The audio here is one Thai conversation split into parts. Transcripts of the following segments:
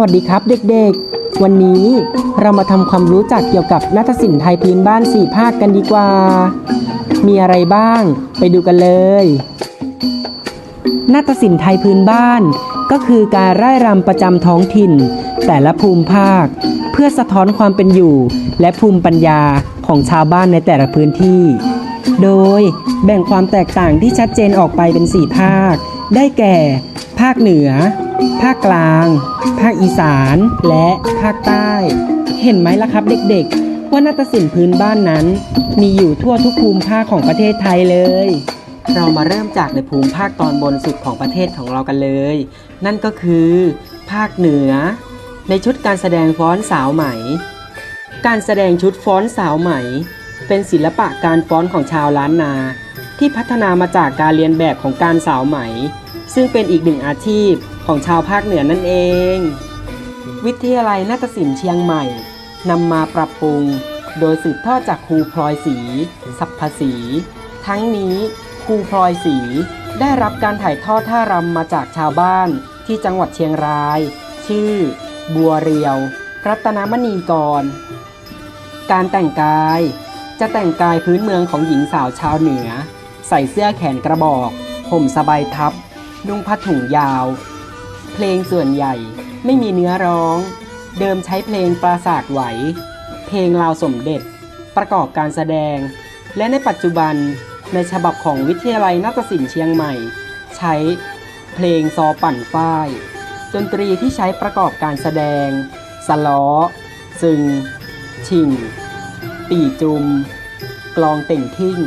วัสดีครับเด็กๆ วันนี้เรามาทำความรู้จักเกี่ยวกับนาฏศิลป์ไทยพื้นบ้านสี่ภาคกันดีกว่า มีอะไรบ้างไปดูกันเลย นาฏศิลป์ไทยพื้นบ้าน ก็คือการร่ายรำประจำท้องถิ่น แต่ละภูมิภาค เพื่อสะท้อนความเป็นอยู่ และภูมิปัญญาของชาวบ้านในแต่ละพื้นที่ โดยแบ่งความแตกต่างที่ชัดเจนออกไปเป็น 4 ภาค ได้แก่ ภาคเหนือ ภาคกลาง ภาคอีสาน และภาคใต้ เห็นไหมล่ะครับเด็กๆ ว่านาฏศิลป์พื้นบ้านนั้น มีอยู่ทั่วทุกภูมิภาคของประเทศไทยเลย เรามาเริ่มจากในภูมิภาคตอนบนสุดของประเทศของเรากันเลย นั่นก็คือ ภาคเหนือ ในชุดการแสดงฟ้อนสาวไหม การแสดงชุดฟ้อนสาวไหม เป็นศิลปะการฟ้อนของชาวล้านนา ที่พัฒนามาจากการเรียนแบบของการสาวไหม ซึ่งเป็นอีกหนึ่งอาชีพของชาวภาคเหนือนั่นเอง วิทยาลัยนาฏศิลป์เชียงใหม่นำมาปรับปรุง โดยสืบทอดจากครูพลอยศรีสัพพศรีทั้งนี้ครูพลอยศรีได้รับการถ่ายทอดท่ารำมาจากชาวบ้านที่จังหวัดเชียงราย ชื่อ บัวเรียว รัตนมณีกร การแต่งกาย จะแต่งกายพื้นเมืองของหญิงสาวชาวเหนือ ใส่เสื้อแขนกระบอก ห่มสบายทับ นุ่งผ้าถุงยาว เพลงส่วนใหญ่ไม่มีเนื้อร้อง เดิมใช้เพลงปราสาทไหว เพลงลาวสมเด็จ ประกอบการแสดง และในปัจจุบันในฉบับของวิทยาลัยนาฏศิลป์เชียงใหม่ ใช้เพลงซอปั่นฝ้าย ดนตรีที่ใช้ประกอบการแสดง สล้อ ซึง ชิง ปีจุม กลองเต่งทิ้ง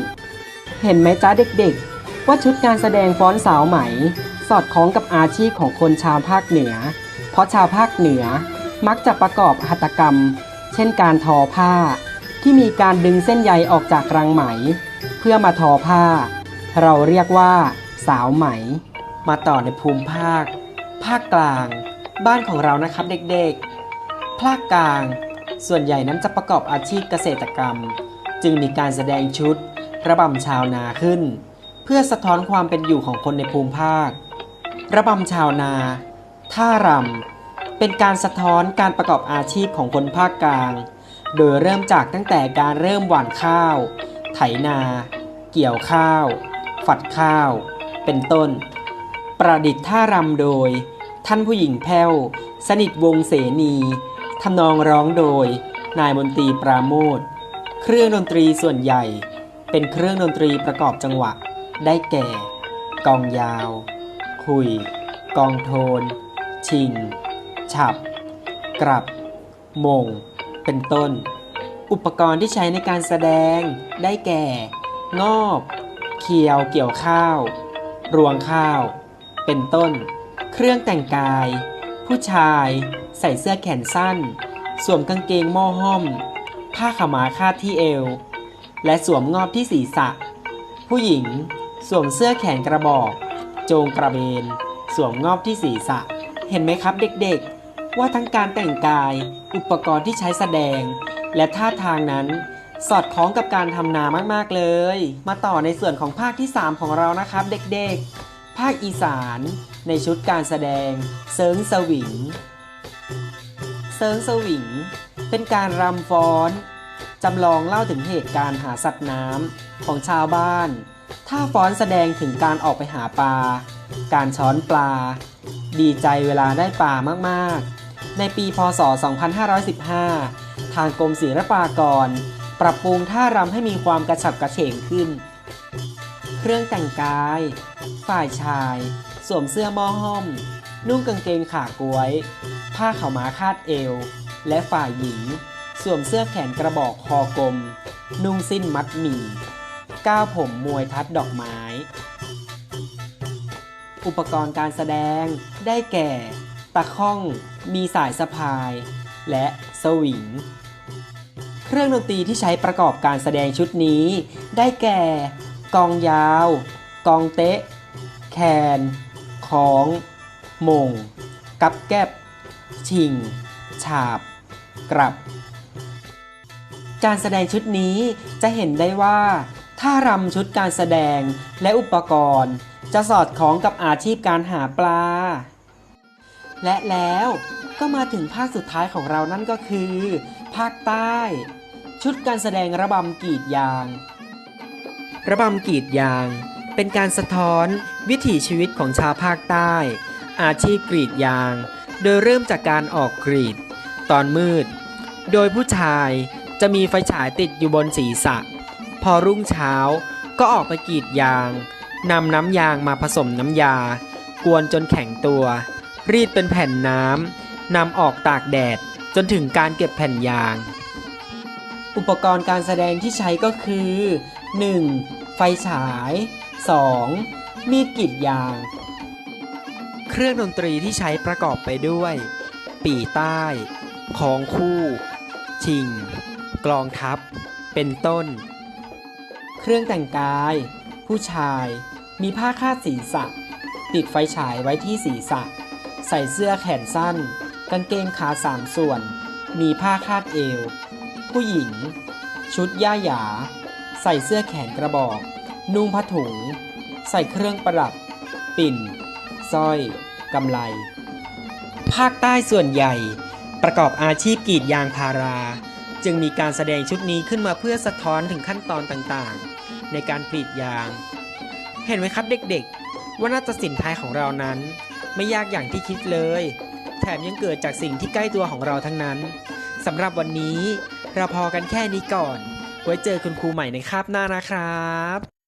เห็นไหมจ้าเด็กๆ ว่าชุดการแสดงฟ้อนสาวไหม สอดคล้องกับอาชีพของคนชาวภาคเหนือ เพราะชาวภาคเหนือมักจะประกอบหัตถกรรม เช่นการทอผ้า ที่มีการดึงเส้นใยออกจากรังไหม เพื่อมาทอผ้า เราเรียกว่า สาวไหม มาต่อในภูมิภาค ภาคกลาง บ้านของเรานะครับเด็กๆ ภาคกลาง ส่วนใหญ่นั้นจะประกอบอาชีพเกษตรกรรม จึงมีการแสดงชุดระบำชาวนาขึ้น เพื่อสะท้อนความเป็นอยู่ของคนในภูมิภาค ระบำชาวนา ท่ารำ เป็นการสะท้อนการประกอบอาชีพของคนภาคกลาง โดยเริ่มจากตั้งแต่การเริ่มหว่านข้าว ไถนา เกี่ยวข้าว ฝัดข้าว เป็นต้น ประดิษฐ์ท่ารำโดย ท่านผู้หญิงแพ้ว สนิทวงเสนี ทำนองร้องโดย นายมนตรีปราโมทเครื่องดนตรีส่วนใหญ่ เป็นเครื่องดนตรีประกอบจังหวะ ได้แก่ กองยาว คุย กองโทน ชิง ฉับกลับ มง เป็นต้น อุปกรณ์ที่ใช้ในการแสดง ได้แก่ งอบ เคียวเกี่ยวข้าว รวงข้าว เป็นต้น เครื่องแต่งกาย ผู้ชายใส่เสื้อแขนสั้น สวมกางเกงหม้อห้อม ผ้าขาวม้าคาดที่เอว และสวมงอบที่ศีรษะ ผู้หญิงสวมเสื้อแขนกระบอก โจงกระเบน สวมงอบที่ศีรษะ เห็นไหมครับเด็กๆ ว่าทั้งการแต่งกาย อุปกรณ์ที่ใช้แสดง และท่าทางนั้น สอดคล้องกับการทำนามากๆเลย มาต่อในส่วนของภาคที่ 3 ของเรานะครับเด็กๆ ภาคอีสานในชุดการแสดงเซิงสวิง เซิงสวิง เป็นการรำฟ้อนจำลองเล่าถึงเหตุการณ์หาสัตว์น้ำของชาวบ้านถ้าฟ้อนแสดงถึงการออกไปหาปลา การช้อนปลา ดีใจเวลาได้ปลามากๆ ในปีพศ 2515 ทางกรมศิลปากร ปรับปรุงท่ารำให้มีความกระฉับกระเฉงขึ้น เครื่องแต่งกาย ฝ่ายชาย สวมเสื้อม้อห้อม นุ่งกางเกงขากล้วย ผ้าขาวม้าคาดเอว และฝ่ายหญิง สวมเสื้อแขนกระบอกคอกลม นุ่งสิ้นมัดหมี่ ก้าวผมมวยทัดดอกไม้ อุปกรณ์การแสดงได้แก่ ตะข้อง มีสายสะพาย และสวิง เครื่องดนตรีที่ใช้ประกอบการแสดงชุดนี้ ได้แก่ กองยาว กองเตะ แคน ของมง กับแก็บ ชิง ฉาบ กลับ การแสดงชุดนี้จะเห็นได้ว่าท่ารำชุดการแสดงและอุปกรณ์ จะสอดคล้องกับอาชีพการหาปลา และแล้วก็มาถึงภาคสุดท้ายของเรานั่นก็คือ ภาคใต้ ชุดการแสดงระบำกีดยาง ระบำกีดยาง เป็นการสะท้อนวิถีชีวิตของชาวภาคใต้ อาชีพกรีดยาง โดยเริ่มจากการออกกรีด ตอนมืด โดยผู้ชายจะมีไฟฉายติดอยู่บนศีรษะ พอรุ่งเช้าก็ออกไปกรีดยางนำน้ำยางมาผสมน้ำยา กวนจนแข็งตัว รีดเป็นแผ่นน้ำนำออกตากแดดจนถึงการเก็บแผ่นยาง อุปกรณ์การแสดงที่ใช้ก็คือ 1. ไฟฉาย 2. มีดกรีดยาง เครื่องดนตรีที่ใช้ประกอบไปด้วย ปีใต้ของคู่ ชิง กลองทัพ เป็นต้น เครื่องแต่งกาย ผู้ชาย มีผ้าคาดศีรษะ ติดไฟฉายไว้ที่ศีรษะ ใส่เสื้อแขนสั้น กางเกงขาสามส่วน มีผ้าคาดเอว ผู้หญิง ชุดย่าหยา ใส่เสื้อแขนกระบอก นุ่งผ้าถุง ใส่เครื่องประดับ ปิ่นสร้อย กำไล ภาคใต้ส่วนใหญ่ ประกอบอาชีพกรีดยางพารา จึงมีการแสดงชุดนี้ขึ้นมาเพื่อสะท้อนถึงขั้นตอนต่างๆ ในการกรีดยาง เห็นไหมครับเด็กๆ ว่านาฏศิลป์ไทยของเรานั้น ไม่ยากอย่างที่คิดเลย แถมยังเกิดจากสิ่งที่ใกล้ตัวของเราทั้งนั้นสำหรับวันนี้เราพอกันแค่นี้ก่อน ไว้เจอคุณครูใหม่ในคาบหน้านะครับ